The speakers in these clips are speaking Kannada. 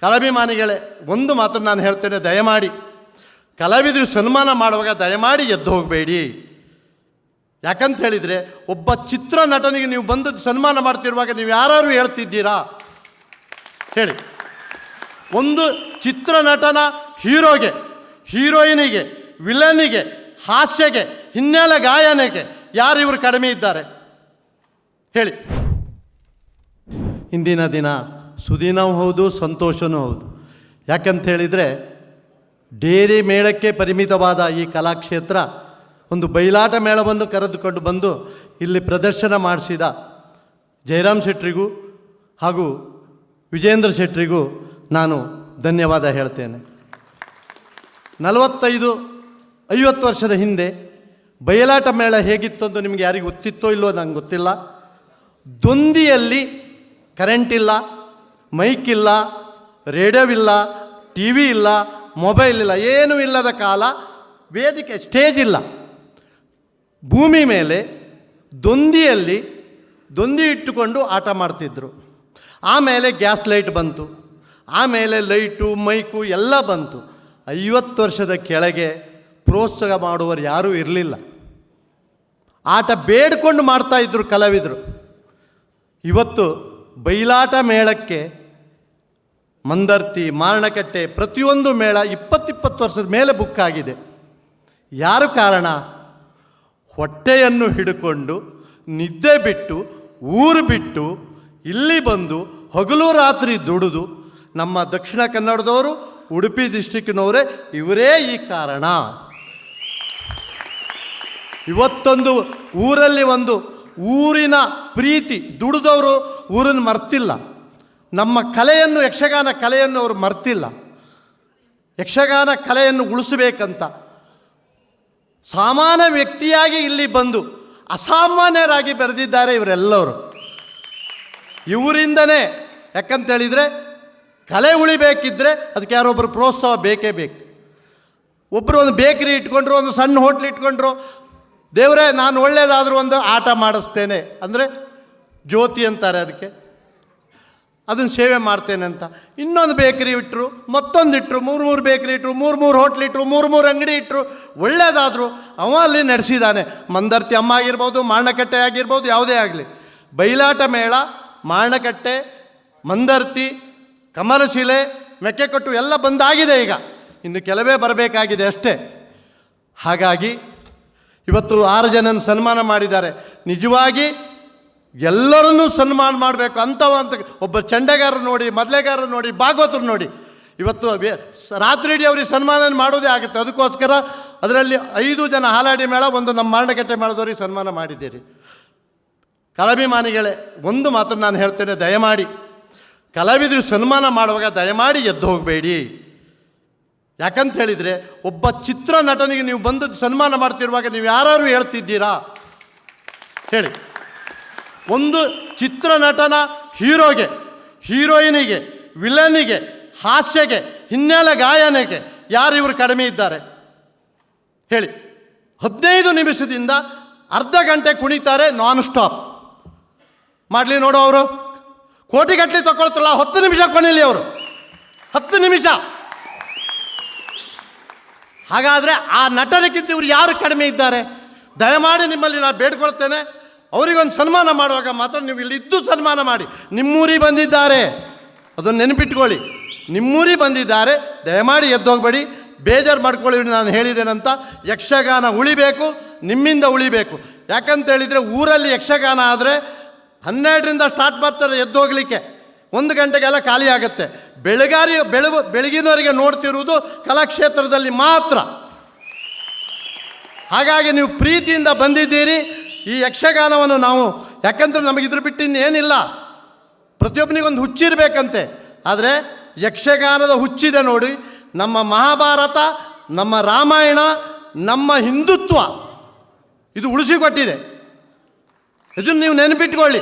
ಕಲಾಭಿಮಾನಿಗಳೇ, ಒಂದು ಮಾತ್ರ ನಾನು ಹೇಳ್ತೇನೆ, ದಯಮಾಡಿ. ಕಲಾವಿದರು ಸನ್ಮಾನ ಮಾಡುವಾಗ ದಯಮಾಡಿ ಎದ್ದು ಹೋಗಬೇಡಿ. ಯಾಕಂತ ಹೇಳಿದರೆ, ಒಬ್ಬ ಚಿತ್ರ ನಟನಿಗೆ ನೀವು ಬಂದದ್ದು ಸನ್ಮಾನ ಮಾಡ್ತಿರುವಾಗ ನೀವು ಯಾರು ಹೇಳ್ತಿದ್ದೀರಾ? ಹೇಳಿ. ಒಂದು ಚಿತ್ರ ನಟನ ಹೀರೋಗೆ, ಹೀರೋಯಿನಿಗೆ ವಿಲನಿಗೆ ಹಾಸ್ಯಗೆ, ಹಿನ್ನೆಲೆ ಗಾಯನಕ್ಕೆ ಯಾರು ಇವರು ಕಡಿಮೆ ಇದ್ದಾರೆ? ಹೇಳಿ. ಇಂದಿನ ದಿನ ಸುದಿನವೂ ಹೌದು ಸಂತೋಷವೂ ಹೌದು. ಯಾಕಂತ ಹೇಳಿದರೆ, ಡೇರಿ ಮೇಳಕ್ಕೆ ಪರಿಮಿತವಾದ ಈ ಕಲಾಕ್ಷೇತ್ರ ಒಂದು ಬಯಲಾಟ ಮೇಳವನ್ನು ಕರೆದುಕೊಂಡು ಬಂದು ಇಲ್ಲಿ ಪ್ರದರ್ಶನ ಮಾಡಿಸಿದ ಜಯರಾಮ್ ಶೆಟ್ರಿಗೂ ಹಾಗೂ ವಿಜೇಂದ್ರ ಶೆಟ್ರಿಗೂ ನಾನು ಧನ್ಯವಾದ ಹೇಳ್ತೇನೆ. ನಲವತ್ತೈದು, ಐವತ್ತು ವರ್ಷದ ಹಿಂದೆ ಬಯಲಾಟ ಮೇಳ ಹೇಗಿತ್ತು ಅಂತ ನಿಮಗೆ ಯಾರಿಗೂ ಗೊತ್ತಿತ್ತೋ ಇಲ್ಲೋ ನಂಗೆ ಗೊತ್ತಿಲ್ಲ. ದೊಂದಿಯಲ್ಲಿ ಕರೆಂಟ್ ಇಲ್ಲ. ಮೈಕ್ ಇಲ್ಲ, ರೇಡಿಯೋವಿಲ್ಲ ಟಿ ವಿ ಇಲ್ಲ, ಮೊಬೈಲ್ ಇಲ್ಲ, ಏನೂ ಇಲ್ಲದ ಕಾಲ ವೇದಿಕೆ ಸ್ಟೇಜ್ ಇಲ್ಲ. ಭೂಮಿ ಮೇಲೆ ದೊಂದಿಯಲ್ಲಿ ದೊಂದಿ ಇಟ್ಟುಕೊಂಡು ಆಟ ಮಾಡ್ತಿದ್ರು. ಆಮೇಲೆ ಗ್ಯಾಸ್ ಲೈಟ್ ಬಂತು. ಆಮೇಲೆ ಲೈಟು, ಮೈಕು ಎಲ್ಲ ಬಂತು. ಐವತ್ತು ವರ್ಷದ ಕೆಳಗೆ ಪ್ರೋತ್ಸಾಹ ಮಾಡುವರು ಯಾರೂ ಇರಲಿಲ್ಲ. ಆಟ ಬೇಡ್ಕೊಂಡು ಮಾಡ್ತಾಯಿದ್ರು ಕಲಾವಿದರು. ಇವತ್ತು ಬಯಲಾಟ ಮೇಳಕ್ಕೆ ಮಂದರ್ತಿ, ಮಾರಣಕಟ್ಟೆ, ಪ್ರತಿಯೊಂದು ಮೇಳ ಇಪ್ಪತ್ತಿಪ್ಪತ್ತು ವರ್ಷದ ಮೇಲೆ ಬುಕ್ ಆಗಿದೆ. ಯಾರು ಕಾರಣ? ಹೊಟ್ಟೆಯನ್ನು ಹಿಡ್ಕೊಂಡು, ನಿದ್ದೆ ಬಿಟ್ಟು, ಊರು ಬಿಟ್ಟು, ಇಲ್ಲಿ ಬಂದು, ಹಗಲು ರಾತ್ರಿ ದುಡಿದು, ನಮ್ಮ ದಕ್ಷಿಣ ಕನ್ನಡದವರು, ಉಡುಪಿ ಡಿಸ್ಟಿಕ್ನವರೇ ಇವರೇ ಈ ಕಾರಣ. ಇವತ್ತೊಂದು ಊರಲ್ಲಿ ಒಂದು ಊರಿನ ಪ್ರೀತಿ ದುಡಿದವರು ಊರನ್ನು ಮರ್ತಿಲ್ಲ. ನಮ್ಮ ಕಲೆಯನ್ನು, ಯಕ್ಷಗಾನ ಕಲೆಯನ್ನು ಅವರು ಮರ್ತಿಲ್ಲ. ಯಕ್ಷಗಾನ ಕಲೆಯನ್ನು ಉಳಿಸಬೇಕಂತ. ಸಾಮಾನ್ಯ ವ್ಯಕ್ತಿಯಾಗಿ ಇಲ್ಲಿ ಬಂದು ಅಸಾಮಾನ್ಯರಾಗಿ ಬೆರೆದಿದ್ದಾರೆ ಇವರೆಲ್ಲರೂ. ಇವರಿಂದನೇ ಯಾಕಂತೇಳಿದರೆ ಕಲೆ ಉಳಿಬೇಕಿದ್ರೆ ಅದಕ್ಕೆ ಯಾರೊಬ್ಬರು ಪ್ರೋತ್ಸಾಹ ಬೇಕೇ ಬೇಕು. ಒಬ್ಬರು ಒಂದು ಬೇಕರಿ ಇಟ್ಕೊಂಡ್ರು, ಒಂದು ಸಣ್ಣ ಹೋಟ್ಲ್ ಇಟ್ಕೊಂಡ್ರು, ದೇವರೇ ನಾನು ಒಳ್ಳೇದಾದರೂ ಒಂದು ಆಟ ಮಾಡಿಸ್ತೇನೆ. ಅಂದರೆ ಜ್ಯೋತಿ ಅಂತಾರೆ ಅದಕ್ಕೆ. ಅದನ್ನು ಸೇವೆ ಮಾಡ್ತೇನೆ ಅಂತ. ಇನ್ನೊಂದು ಬೇಕರಿ ಇಟ್ಟರು ಮತ್ತೊಂದು ಇಟ್ಟರು ಮೂರು ಮೂರು ಬೇಕರಿ ಇಟ್ಟರು ಮೂರು ಮೂರು ಹೋಟ್ಲ್ ಇಟ್ಟರು ಮೂರು ಮೂರು ಅಂಗಡಿ ಇಟ್ಟರು ಒಳ್ಳೇದಾದರು ಅವ ಅಲ್ಲಿ ನಡೆಸಿದ್ದಾನೆ ಮಂದರ್ತಿ ಅಮ್ಮ ಆಗಿರ್ಬೋದು, ಮಾರಣಕಟ್ಟೆ ಆಗಿರ್ಬೋದು, ಯಾವುದೇ ಆಗಲಿ. ಬಯಲಾಟ ಮೇಳ, ಮಾರಣಕಟ್ಟೆ, ಮಂದರ್ತಿ, ಕಮಲಶಿಲೆ, ಮೆಕ್ಕೆಕೊಟ್ಟು ಎಲ್ಲ ಬಂದಾಗಿದೆ ಈಗ. ಇನ್ನು ಕೆಲವೇ ಬರಬೇಕಾಗಿದೆ ಅಷ್ಟೇ. ಹಾಗಾಗಿ ಇವತ್ತು ಆರು ಜನನ ಸನ್ಮಾನ ಮಾಡಿದ್ದಾರೆ. ನಿಜವಾಗಿ ಎಲ್ಲರನ್ನೂ ಸನ್ಮಾನ ಮಾಡಬೇಕು ಅಂಥವ ಅಂತ ಒಬ್ಬ ಚಂಡೆಗಾರ ನೋಡಿ ಮೊದಲೆಗಾರ ನೋಡಿ ಭಾಗವತರು ನೋಡಿ. ಇವತ್ತು ರಾತ್ರಿ ಇಡೀ ಅವ್ರಿಗೆ ಸನ್ಮಾನ ಮಾಡೋದೇ ಆಗುತ್ತೆ. ಅದಕ್ಕೋಸ್ಕರ ಅದರಲ್ಲಿ ಐದು ಜನ ಹಾಲಾಡಿ ಮೇಳ, ಒಂದು ನಮ್ಮ ಮರಣಕಟ್ಟೆ ಮೇಳದವ್ರಿಗೆ ಸನ್ಮಾನ ಮಾಡಿದ್ದೀರಿ. ಕಲಾಭಿಮಾನಿಗಳೇ, ಒಂದು ಮಾತ್ರ ನಾನು ಹೇಳ್ತೇನೆ, ದಯಮಾಡಿ. ಕಲಾವಿದರು ಸನ್ಮಾನ ಮಾಡುವಾಗ ದಯಮಾಡಿ ಎದ್ದು ಹೋಗಬೇಡಿ. ಯಾಕಂತ ಹೇಳಿದರೆ, ಒಬ್ಬ ಚಿತ್ರ ನಟನಿಗೆ ನೀವು ಬಂದದ್ದು ಸನ್ಮಾನ ಮಾಡ್ತಿರುವಾಗ ನೀವು ಯಾರು ಹೇಳ್ತಿದ್ದೀರಾ? ಹೇಳಿ. ಒಂದು ಚಿತ್ರ ನಟನ ಹೀರೋಗೆ, ಹೀರೋಯಿನಿಗೆ, ವಿಲನಿಗೆ, ಹಾಸ್ಯಗೆ, ಹಿನ್ನೆಲೆ ಗಾಯನಕ್ಕೆ ಯಾರು ಇವರು ಕಡಿಮೆ ಇದ್ದಾರೆ? ಹೇಳಿ. ಹದಿನೈದು ನಿಮಿಷದಿಂದ ಅರ್ಧ ಗಂಟೆ ಕುಣಿತಾರೆ ನಾನ್ ಸ್ಟಾಪ್ ಮಾಡಲಿ ನೋಡು ಅವರು. ಕೋಟಿಗಟ್ಟಲೆ ತಗೊಳ್ತಾರಲ್ಲ, ಹತ್ತು ನಿಮಿಷ ಕೊನೆಯಲ್ಲಿ ಅವರು. ಹತ್ತು ನಿಮಿಷ. ಹಾಗಾದರೆ ಆ ನಟನಕ್ಕಿಂತ ಇವರು ಯಾರು ಕಡಿಮೆ ಇದ್ದಾರೆ? ದಯಮಾಡಿ ನಿಮ್ಮಲ್ಲಿ ನಾನು ಬೇಡ್ಕೊಳ್ತೇನೆ. ಅವರಿಗೊಂದು ಸನ್ಮಾನ ಮಾಡುವಾಗ ಮಾತ್ರ ನೀವು ಇಲ್ಲಿ ಇದ್ದು ಸನ್ಮಾನ ಮಾಡಿ. ನಿಮ್ಮೂರಿಗೆ ಬಂದಿದ್ದಾರೆ. ಅದನ್ನು ನೆನಪಿಟ್ಕೊಳ್ಳಿ. ನಿಮ್ಮೂರಿಗೆ ಬಂದಿದ್ದಾರೆ. ದಯಮಾಡಿ ಎದ್ದೋಗ್ಬೇಡಿ. ಬೇಜಾರು ಮಾಡ್ಕೊಳ್ಳಿ ನಾನು ಹೇಳಿದ್ದೇನಂತ. ಯಕ್ಷಗಾನ ಉಳಿಬೇಕು, ನಿಮ್ಮಿಂದ ಉಳಿಬೇಕು. ಯಾಕಂತ ಹೇಳಿದರೆ ಊರಲ್ಲಿ ಯಕ್ಷಗಾನ ಆದರೆ ಹನ್ನೆರಡರಿಂದ ಸ್ಟಾರ್ಟ್ ಮಾಡ್ತಾರೆ ಎದ್ದೋಗ್ಲಿಕ್ಕೆ. ಒಂದು ಗಂಟೆಗೆಲ್ಲ ಖಾಲಿ ಆಗುತ್ತೆ. ಬೆಳಗಾರಿ, ಬೆಳಗು, ಬೆಳಗಿನವರಿಗೆ ನೋಡ್ತಿರುವುದು ಕಲಾಕ್ಷೇತ್ರದಲ್ಲಿ ಮಾತ್ರ. ಹಾಗಾಗಿ ನೀವು ಪ್ರೀತಿಯಿಂದ ಬಂದಿದ್ದೀರಿ. ಈ ಯಕ್ಷಗಾನವನ್ನು ನಾವು, ಯಾಕಂದ್ರೆ ನಮಗೆ ಇದ್ರ ಬಿಟ್ಟು ಇನ್ನೇನಿಲ್ಲ. ಪ್ರತಿಯೊಬ್ಬನಿಗೊಂದು ಹುಚ್ಚಿರಬೇಕಂತೆ. ಆದರೆ ಯಕ್ಷಗಾನದ ಹುಚ್ಚಿದೆ ನೋಡಿ, ನಮ್ಮ ಮಹಾಭಾರತ, ನಮ್ಮ ರಾಮಾಯಣ, ನಮ್ಮ ಹಿಂದುತ್ವ, ಇದು ಉಳಿಸಿಕೊಟ್ಟಿದೆ ಇದನ್ನು ನೀವು ನೆನಪಿಟ್ಕೊಳ್ಳಿ.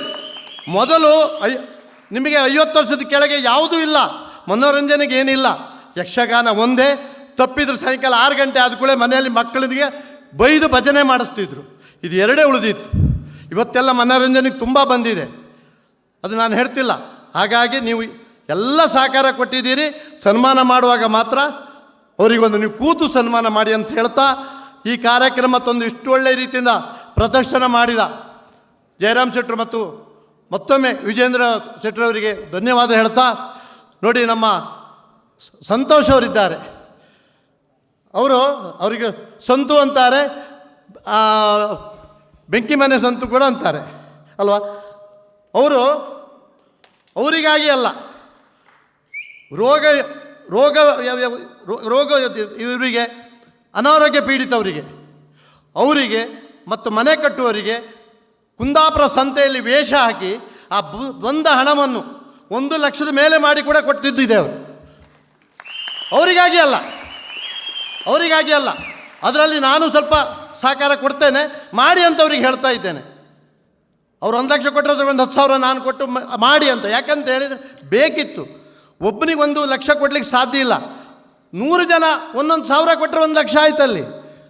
ಮೊದಲು ಐ, ನಿಮಗೆ ಐವತ್ತು ವರ್ಷದ ಕೆಳಗೆ ಯಾವುದೂ ಇಲ್ಲ, ಮನೋರಂಜನೆಗೆ ಏನಿಲ್ಲ. ಯಕ್ಷಗಾನ ಒಂದೇ, ತಪ್ಪಿದ್ರು ಸಾಯಂಕಾಲ ಆರು ಗಂಟೆ ಆದ ಕೂಡಲೇ ಮನೆಯಲ್ಲಿ ಮಕ್ಕಳಿಗೆ ಬೈದು ಭಜನೆ ಮಾಡಿಸ್ತಿದ್ರು. ಇದು ಎರಡೇ ಉಳಿದಿತ್ತು. ಇವತ್ತೆಲ್ಲ ಮನೋರಂಜನೆಗೆ ತುಂಬ ಬಂದಿದೆ. ಅದು ನಾನು ಹೇಳ್ತಿಲ್ಲ. ಹಾಗಾಗಿ ನೀವು ಎಲ್ಲ ಸಹಕಾರ ಕೊಟ್ಟಿದ್ದೀರಿ. ಸನ್ಮಾನ ಮಾಡುವಾಗ ಮಾತ್ರ ಅವರಿಗೊಂದು ನೀವು ಕೂತು ಸನ್ಮಾನ ಮಾಡಿ ಅಂತ ಹೇಳ್ತಾ ಈ ಕಾರ್ಯಕ್ರಮ ತಂದು ಇಷ್ಟು ಒಳ್ಳೆಯ ರೀತಿಯಿಂದ ಪ್ರದರ್ಶನ ಮಾಡಿದ ಜಯರಾಮ್ ಶೆಟ್ಟರು ಮತ್ತು ಮತ್ತೊಮ್ಮೆ ವಿಜೇಂದ್ರ ಶೆಟ್ಟರವರಿಗೆ ಧನ್ಯವಾದ ಹೇಳ್ತಾ ನೋಡಿ ನಮ್ಮ ಸಂತೋಷ್ ಅವರಿದ್ದಾರೆ. ಅವರು ಅವರಿಗೆ ಸಂತು ಅಂತಾರೆ. ಬೆಂಕಿ ಮನೆ ಸಂತು ಕೂಡ ಅಂತಾರೆ, ಅಲ್ವಾ? ಅವರು ಅವರಿಗಾಗಿ ಅಲ್ಲ, ರೋಗ ರೋಗ ರೋಗ ಇವರಿಗೆ, ಅನಾರೋಗ್ಯ ಪೀಡಿತವರಿಗೆ, ಅವರಿಗೆ ಮತ್ತು ಮನೆ ಕಟ್ಟುವವರಿಗೆ ಕುಂದಾಪುರ ಸಂತೆಯಲ್ಲಿ ವೇಷ ಹಾಕಿ ಆ ಬಂದ ಹಣವನ್ನು ಒಂದು ಲಕ್ಷದ ಮೇಲೆ ಮಾಡಿ ಕೂಡ ಕೊಟ್ಟಿದ್ದಿದೆ ಅವರು. ಅವರಿಗಾಗಿ ಅಲ್ಲ ಅವರಿಗಾಗಿ ಅಲ್ಲ. ಅದರಲ್ಲಿ ನಾನು ಸ್ವಲ್ಪ ಸಹಕಾರ ಕೊಡ್ತೇನೆ, ಮಾಡಿ ಅಂತ ಅವ್ರಿಗೆ ಹೇಳ್ತಾ ಇದ್ದೇನೆ. ಅವ್ರು ಒಂದು ಲಕ್ಷ ಕೊಟ್ಟರೆ ಒಂದು ಹತ್ತು ಸಾವಿರ ನಾನು ಕೊಟ್ಟು ಮಾಡಿ ಅಂತ. ಯಾಕಂತ ಹೇಳಿದರೆ ಬೇಕಿತ್ತು. ಒಬ್ಬನಿಗೆ ಒಂದು ಲಕ್ಷ ಕೊಡ್ಲಿಕ್ಕೆ ಸಾಧ್ಯ ಇಲ್ಲ. ನೂರು ಜನ ಒಂದೊಂದು ಸಾವಿರ ಕೊಟ್ಟರೆ ಒಂದು ಲಕ್ಷ ಆಯ್ತಲ್ಲಿ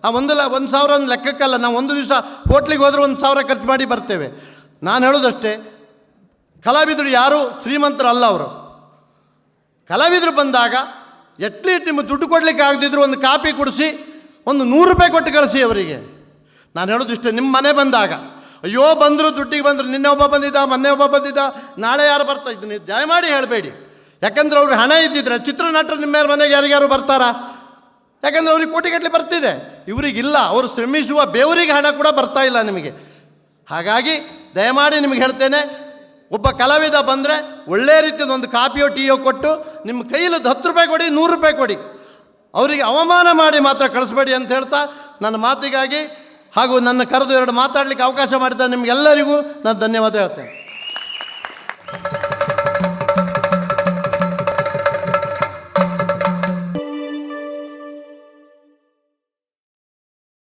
ಆ ಒಂದು ಲ, ಒಂದು ಸಾವಿರ ಒಂದು ಲೆಕ್ಕಕ್ಕಲ್ಲ, ನಾವು ಒಂದು ದಿವಸ ಹೋಟ್ಲಿಗೆ ಹೋದ್ರೆ ಒಂದು ಸಾವಿರ ಖರ್ಚು ಮಾಡಿ ಬರ್ತೇವೆ. ನಾನು ಹೇಳೋದಷ್ಟೇ, ಕಲಾವಿದರು ಯಾರೂ? ಶ್ರೀಮಂತರಲ್ಲ ಅವರು. ಕಲಾವಿದರು ಬಂದಾಗ ಎಟ್ಲೀಸ್ಟ್ ನಿಮ್ಮ ದುಡ್ಡು ಕೊಡಲಿಕ್ಕೆ ಆಗದಿದ್ರು ಒಂದು ಕಾಪಿ ಕೊಡಿಸಿ ಒಂದು ನೂರು ರೂಪಾಯಿ ಕೊಟ್ಟು ಕಳಿಸಿ ಅವರಿಗೆ. ನಾನು ಹೇಳೋದು ಇಷ್ಟೇ, ನಿಮ್ಮ ಮನೆ ಬಂದಾಗ. ಅಯ್ಯೋ, ಬಂದರು, ದುಡ್ಡಿಗೆ ಬಂದರು, ನಿನ್ನೆ ಒಬ್ಬ ಬಂದಿದ್ದ, ಮೊನ್ನೆ ಒಬ್ಬ ಬಂದಿದ್ದ, ನಾಳೆ ಯಾರು ಬರ್ತಾ ಇದ್ದು ನೀವು ದಯಮಾಡಿ ಹೇಳಬೇಡಿ. ಯಾಕಂದ್ರೆ ಅವ್ರಿಗೆ ಹಣ ಇದ್ದಿದ್ರೆ, ಚಿತ್ರನಟರು ನಿಮ್ಮ ಮನೆಗೆ ಯಾರಿಗಾರು ಬರ್ತಾರಾ? ಯಾಕಂದ್ರೆ ಅವ್ರಿಗೆ ಕೋಟಿಗಟ್ಟಲೆ ಬರ್ತಿದೆ. ಇವರಿಗಿಲ್ಲ, ಅವರು ಶ್ರಮಿಸುವ ಬೇವರಿಗೆ ಹಣ ಕೂಡ ಬರ್ತಾ ಇಲ್ಲ ನಿಮಗೆ. ಹಾಗಾಗಿ ದಯಮಾಡಿ ನಿಮಗೆ ಹೇಳ್ತೇನೆ, ಒಬ್ಬ ಕಲಾವಿದ ಬಂದರೆ ಒಳ್ಳೆ ರೀತಿಯದೊಂದು ಒಂದು ಕಾಪಿಯೋ ಟೀಯೋ ಕೊಟ್ಟು ನಿಮ್ಮ ಕೈಯಲ್ಲಿ ಹತ್ತು ರೂಪಾಯಿ ಕೊಡಿ, ನೂರು ರೂಪಾಯಿ ಕೊಡಿ. ಅವರಿಗೆ ಅವಮಾನ ಮಾಡಿ ಮಾತ್ರ ಕಳಿಸ್ಬೇಡಿ ಅಂತ ಹೇಳ್ತಾ ನನ್ನ ಮಾತಿಗಾಗಿ ಹಾಗೂ ನನ್ನ ಕರೆದು ಎರಡು ಮಾತಾಡಲಿಕ್ಕೆ ಅವಕಾಶ ಮಾಡಿದ ನಿಮಗೆಲ್ಲರಿಗೂ ನಾನು ಧನ್ಯವಾದ ಹೇಳ್ತೇನೆ.